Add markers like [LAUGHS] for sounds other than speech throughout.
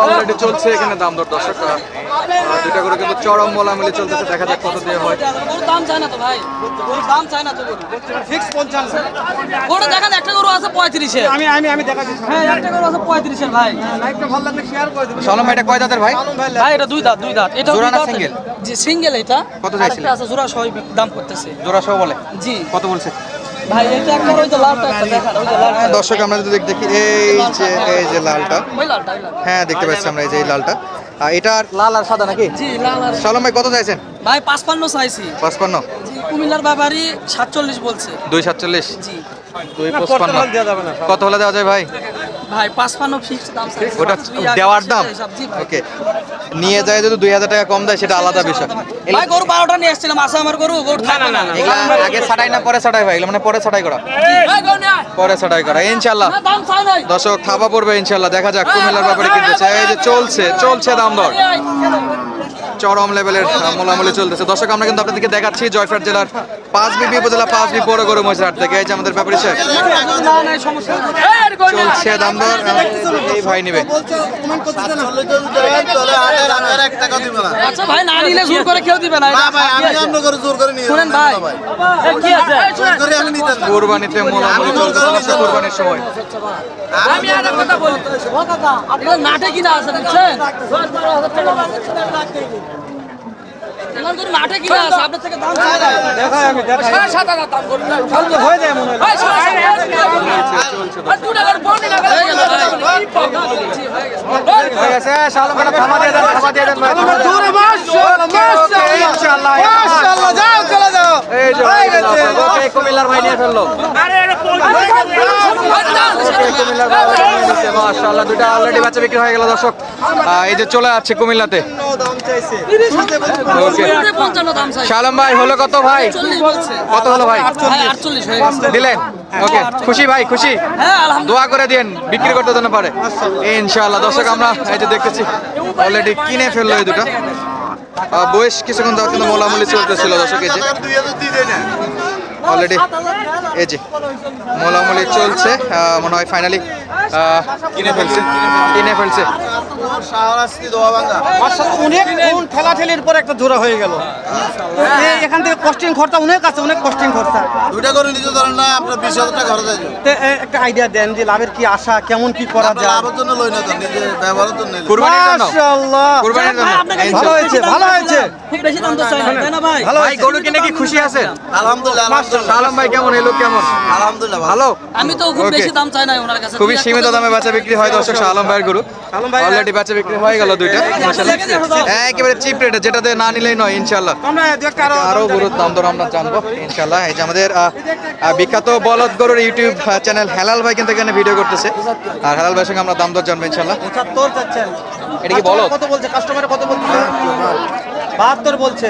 Already চলছে এখানে দাম দর দর্শক আহ, করে কিন্তু চরম মোলামুলি চলতেছে দেখা যাক কত দিয়ে হয়। দাম চায় না তো ভাই। দাম চায় না তো ফিক্স দেখেন একটা গরু আছে পঁয়ত্রিশে আমি আমি আমি দেখা দিচ্ছি হ্যাঁ একটা গরু আছে পঁয়ত্রিশের ভাই। লাইভটা ভালো লাগলে শেয়ার করে দেবেন। সালাম ভাই এটা কয় দাঁতের ভাই? ভাই এটা দুই দাঁত দুই দাঁত। এটা জোড়া না single? জি সিঙ্গেল এটা। কত চাইছিলেন? আছে জোড়া সহ দাম করতেছে। জোড়া সহ বলে? জি। কত বলছে? দর্শক আমরা যদি দেখ- এই যে এই যে লালটা। হ্যাঁ দেখতে পাচ্ছি আমরা এই যে এই লালটা। আর এটা লাল আর সাদা নাকি? জি লাল আর সালাম ভাই কত চাইছেন? ভাই পাঁচপান্ন চাইছি। পঁচপান্ন? জি কুমিল্লার ব্যাপারী সাতচল্লিশ বলছে। দুই সাতচল্লিশ? জি। দুই পঁচপান্ন। কত হলে দেওয়া যায় ভাই? ভাই পাঁচপান্ন ফিক্স দাম। ওটা দেওয়ার দাম। ওকে নিয়ে যায় যদি দুই হাজার টাকা কম দেয় সেটা আলাদা বিষয় ভাই গরু বারোটা নিয়ে এসেছিলাম আসা আমার গরু গরু না না না আগে ছাটাই না পরে ছাটাই ভাই মানে পরে ছাটাই করা পরে ছাটাই করা ইনশাল্লাহ না, দাম চাই নাই দর্শক থাবা পড়বে ইনশাল্লাহ দেখা যাক কুমিল্লার ব্যাপারে কিনতেছে এই যে চলছে চলছে দাম দর চরম লেভেলের মোলামুলি চলতেছে। দর্শক আমরা কিন্তু আপনাদেরকে দেখাচ্ছি জয়ফাট জেলার পাঁচ বিবি উপজেলা পাঁচ বি পৌর গরু মহিষাট থেকে। এই যে আমাদের ব্যাপারী। চলছে দাম দর। এই ভাই নিবে। বলছে কমেন্ট করতেছে না আচ্ছা ভাই না নিলে জোর করে কেউ দিবে না। এটা শুনেন ভাই। কি আছে? কোরবানিতে মোলামুলি চলতেছে দর্শক সময়। আমি একটা কথা বলি। ও আপনার নাটে কিনা আছে বুঝছেন? নাটে কিনা আছে আপনার থেকে দাম দেখাই আমি দেখাই। সাড়ে সাত হাজার দাম করুন। হয়ে যায় মনে হয়। দু টাকার বন্ড না করে হয়ে গেছে। হয়ে গেছে। থামা দিয়ে দেন থামা দিয়ে দেন মাশাআল্লাহ মাশাআল্লাহ মাশাআল্লাহ যাও চলে যাও এই যে হয়ে গেছে ওকে কুমিল্লার ভাই নিয়ে ফেলল। কুমিল্লার ভাই অলরেডি বাচ্চা বিক্রি হয়ে গেল দর্শক। এই যে চলে যাচ্ছে কুমিল্লাতে। শালম ভাই, হলো কত ভাই? কত হলো ভাই? দিলেন। ওকে, খুশি ভাই, খুশি। দোয়া করে দিন বিক্রি করতে যেন পারে। ইনশাআল্লাহ, দর্শক, আমরা এই যে দেখতেছি অলরেডি কিনে ফেলল এই দুটো। বয়স কিছুক্ষণ ধরে কিন্তু মোলামুলি চলতেছিল দর্শক, এই যে। অলরেডি এই যে মোলামুলি চলছে মনে হয় ফাইনালি কিনে ফেলছে কিনে ফেলছে। অনেক কোন ঠেলাঠেলির পর একটা জোড়া হয়ে গেল। এখান থেকে কস্টিং খরচা অনেক আছে অনেক কস্টিং খরচা। দুইটা করে নিতে ধরেন না আপনার বিশ হাজার টাকা খরচ আছে তে এ, একটা আইডিয়া দেন যে লাভের কি আশা কেমন কি করা যায়। লাভের জন্য লই না তো নিজের ব্যবহারের জন্য কুরবানির জন্য মাশাআল্লাহ। কুরবানির জন্য। ভালো হয়েছে ভালো হয়েছে। খুব বেশি দাম তো চাই না ভাই? ভালো গরু কিনে কি খুশি আছেন? আলহামদুলিল্লাহ আলহামদুলিল্লাহ। সালাম ভাই কেমন? এলো কেমন? আলহামদুলিল্লাহ ভালো। আমি তো খুব বেশি দাম চাই না ওনার কাছে। খুবই সীমিত দামে বেচা বিক্রি হয় দর্শক শাহ আলম ভাইয়ের গরু। অলরেডি বেচা বিক্রি হয়ে গেল দুইটা। মাশাআল্লাহ। হ্যাঁ, একেবারে চিপ রেটে যেটাতে না নিলেই নয় ইনশাআল্লাহ। আমরা দু আরও আরও গরুর দাম দর আমরা জানব ইনশাআল্লাহ। এই যে আমাদের বিখ্যাত বলদ গরুর ইউটিউব চ্যানেল হেলাল ভাই কিন্তু এখানে ভিডিও করতেছে। আর হেলাল ভাইয়ের সঙ্গে আমরা দাম দর জানব চাচ্ছেন। এটা কি বলদ? কত বলছে? কাস্টমার কত বলছে? বাহাত্তর বলছে।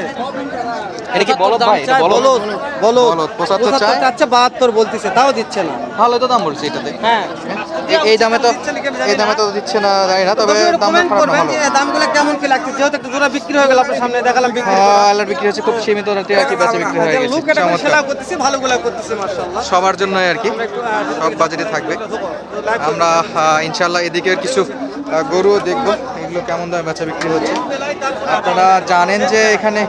এটা কি বলদ ভাই? বলদ? বলদ পঁচাত্তর? চাচ্ছে বাহাত্তর বলতেছে তাও দিচ্ছে না। ভালো তো দাম বলছে এটাতে। হ্যাঁ। এই- দামে তো এই দামে তো দিচ্ছে না জানি না? তবে দাম দামগুলো কেমন কি লাগছে। যেহেতু একটা জোড়া বিক্রি হয়ে গেল আপনার সামনে দেখালাম বিক্রি হ্যাঁ, আল্লাহর বিক্রি হচ্ছে খুব সীমিত রেটে আর কি বেচা বিক্রি হয়ে গেছে চমৎকার। সেলা ভালোগুলো করতেছি মাশাআল্লাহ। সবার জন্যই আর কি সব বাজারে থাকবে। আমরা আহ, ইনশাল্লাহ এদিকে কিছু গরু দেখব এগুলো কেমন দামে বেচা বিক্রি হচ্ছে। আপনারা জানেন যে এখানে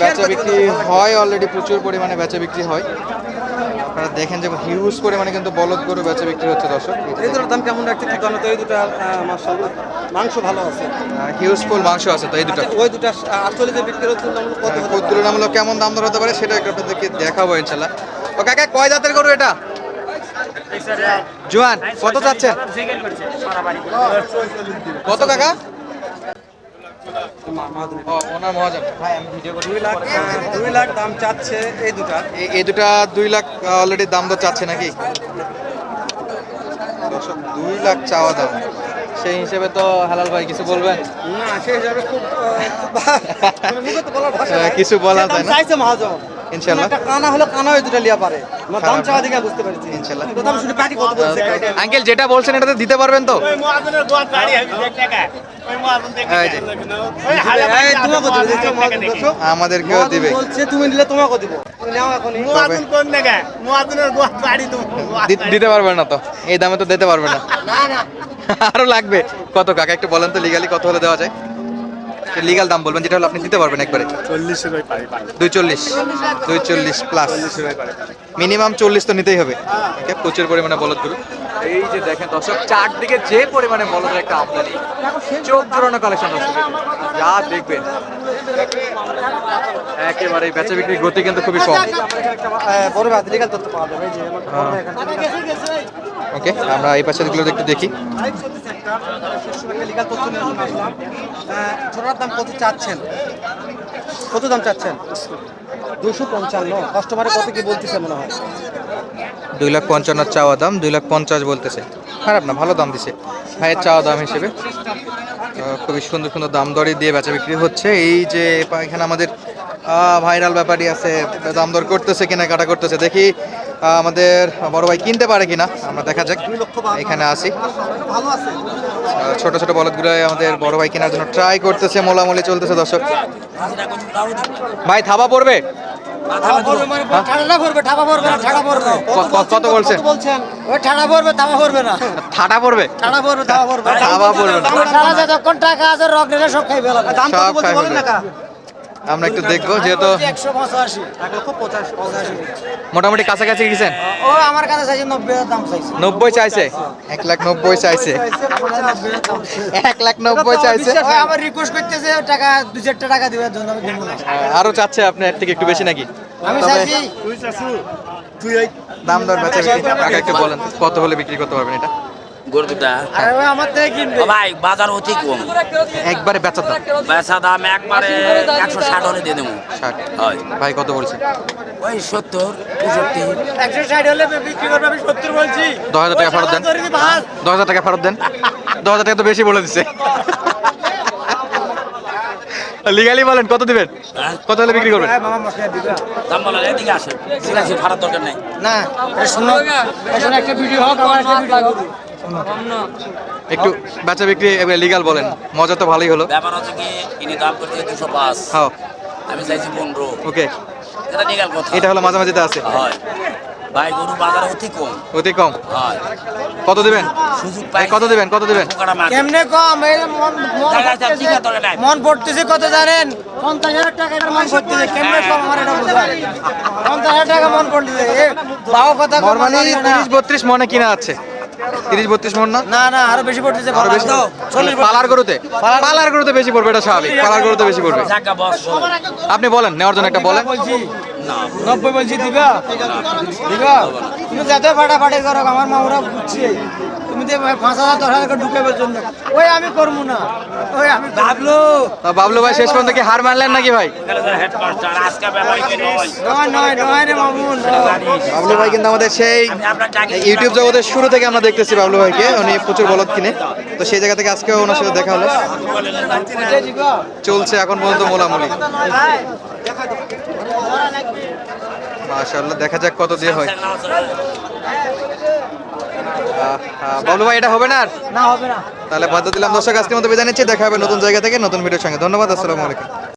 বেচা বিক্রি হয় অলরেডি প্রচুর পরিমাণে বেচা বিক্রি হয়। আপনারা দেখেন যে হিউজ পরিমাণে কিন্তু বলদ গরু বেচা বিক্রি হচ্ছে দর্শক। এই দুটোর দাম কেমন রাখছে একটু জানো তো এই দুটো মাশাআল্লাহ। মাংস ভালো আছে। হিউজ ফুল মাংস আছে তো এই দুটো। ওই দুটো আসলে যে বিক্রি হচ্ছে দাম কত তুলনামূলক কেমন দাম দর হতে পারে সেটা একটু আপনাদেরকে দেখাবো ইনশাল্লাহ ও কাকা কয় জাতের গরু এটা? জোয়ান কত চাচ্ছেন? কত কাকা? ওনার মহাজন দুই লাখ দাম চাচ্ছে এই দুটা। এই- এই দুটা দুই লাখ অলরেডি দাম তো চাচ্ছে নাকি? দুই লাখ চাওয়া দাম। সেই হিসেবে তো হালাল ভাই কিছু বলবেন? না হিসাবে খুব [LAUGHS] নাই। কিছু বলা যায় না। চাইছে মহাজন। ইনশাল্লাহ। একটা কানা হলো কানা ওই দুটা লিয়া পারে। আমার দাম চাওয়া না। বুঝতে পারছি ইনশাল্লাহ। তো শুনে প্যাটি কত বলছে? আঙ্কেল যেটা বলছেন এটাতে দিতে পারবেন তো? আমাদেরকেও দিবে। তুমি নিলে তোমাকে দিব। দিতে পারবে না তো। এই দামে তো দিতে পারবে না। আরও লাগবে। কত কাকা একটু বলেন তো লিগালি কত হলে দেওয়া যায়? লিগাল দাম বলবেন যেটা হলো আপনি দিতে পারবেন একবারে। দুই চল্লিশ দুই চল্লিশ প্লাস মিনিমাম চল্লিশ তো নিতেই হবে। প্রচুর পরিমাণে বলদগুলো এই যে দেখেন দর্শক চারদিকে যে পরিমাণে বলদের একটা আমদানি। চোখ জোড়ানো কালেকশন যা দেখবেন। একেবারে বেচা বিক্রির গতি কিন্তু খুবই কম। ওকে আমরা এই পাশেরগুলো একটু দেখি। দাম কত চাচ্ছেন? কত দাম চাচ্ছেন? দুশো পঞ্চান্ন। কাস্টমারে কত কি বলতেছে মনে হয়? দুই লাখ পঞ্চান্ন চাওয়া দাম দুই লাখ পঞ্চাশ বলতেছে। খারাপ না ভালো দাম দিছে। ভাইয়ের চাওয়া দাম হিসেবে। খুবই সুন্দর সুন্দর দাম দরে দিয়ে বেচা বিক্রি হচ্ছে। এই যে এখানে আমাদের ভাইরাল ব্যাপারই আছে দাম দর করতেছে কিনা কাটা করতেছে দেখি আমাদের বড় ভাই কিনতে পারে কিনা আমরা দেখা যাক। এখানে আসি ছোট ছোট বলদগুলো আমাদের বড় ভাই কেনার জন্য ট্রাই করতেছে মোলামুলি চলতেছে দর্শক। ভাই থাবা পড়বে? ঠাডা পড়বে ঠাডা পড়বে না ঠাডা পড়বে। কত বলছেন? বলছেন? ওই ঠাডা পড়বে তামা পড়বে না। থাটা পড়বে? ঠাডা পড়বে তামা পড়বে। থাবা পড়বে সারা যতক্ষণ টাকা আছে রক সব খাই ফেলা সব আমরা একটু দেখব যেহেতু মোটামুটি কাছাকাছি গেছেন? ও আমার কাছে চাইছে নব্বই হাজার দাম চাইছে। নব্বই চাইছে? এক লাখ নব্বই চাইছে। এক লাখ নব্বই চাইছে? আমার রিকোয়েস্ট করতেছে টাকা দু চারটা টাকা দিবার জন্য আমি দেবো আরও চাচ্ছে আপনি এর থেকে একটু বেশি নাকি? আমি চাইছি দাম দর বেচা কাকা একটু বলেন কত হলে বিক্রি করতে পারবেন এটা? গরু দুটা আরে ওই আমার থেকে কিনবে। ও ভাই বাজার অতি কম। একবারে বেচার দাম। বেচা দাম একবারে একশো ষাট হলে দিয়ে দেবো। হয়। ভাই কত বলছেন ওই সত্তর পঁয়ষট্টি। একশো ষাট হলে বিক্রি করবে? আমি সত্তর বলছি। দশ হাজার টাকা ফেরত দেন। দশ হাজার টাকা ফেরত দেন। দশ হাজার টাকা তো বেশি বলে দিচ্ছে লিগালি বলেন কত দিবেন? হ্যাঁ? কত হলে বিক্রি করবেন? দাম এদিকে ভাড়ার দরকার নেই। না শুনো একটা ভিডিও হোক আমার একটা ভিডিও হোক। একটু বেচা বিক্রি লিগাল বলেন। মজা তো ভালোই হলো। ব্যাপার হচ্ছে কি ইনি দাম করছে দুশো পাঁচ। হ্যাঁ। আমি চাইছি পনেরো। ওকে। এটা নিগাল কথা। এটা হলো মাঝামাঝিতে আছে। হয়। ভাই গরু বাজার অতি কম। অতি কম। হয়। কত দিবেন? সুযোগ ভাই, কত দিবেন? কত দিবেন? কেমনে কম? এই মন মন। মন পড়তেছে কত জানেন? পঞ্চাশ হাজার টাকা এটার মন পড়তেছে। কেমনে কম? আমার এটা বুঝা পঞ্চাশ হাজার টাকা মন পড়তেছে। এ বাও কথা কম নর্মালি জানি না। তিরিশ বত্রিশ মনে কিনা আছে। তিরিশ বত্রিশ মন না? না না আরও বেশি পড়তেছে আরও বেশি পালার গরুতে? পালার গরুতে বেশি পড়বে এটা স্বাভাবিক। পালার গরুতে বেশি পড়বে। আপনি বলেন নেওয়ার জন্য একটা বলেন। বলছি। নব্বই বলছি দিবা? দিবা? তুমি যাতে ফাটাফাটি করো আমার মামুরা বুঝছি তুমি তো পাঁচ হাজার দশ হাজার ঢুকাবার জন্য। ওই আমি করব না। ওই আমি ভাবলো তা বাবলু ভাই শেষ পর্যন্ত কি হার মানলেন নাকি ভাই? বাবলু ভাই কিন্তু আমাদের সেই ইউটিউব জগতের শুরু থেকে আমরা দেখতেছি বাবলু ভাইকে। উনি প্রচুর বলদ কিনে। তো সেই জায়গা থেকে আজকেও ওনার সাথে দেখা হলো। চলছে এখন পর্যন্ত মোলামুলি। মাশাআল্লাহ দেখা যাক কত দিয়ে হয়। বাবলু ভাই এটা হবে না না হবে না। তাহলে বাধ্য দিলাম। দর্শক আজকের মতো বিদায় নিচ্ছি। দেখা হবে নতুন জায়গা থেকে নতুন ভিডিওর সঙ্গে। ধন্যবাদ আসসালামু আলাইকুম।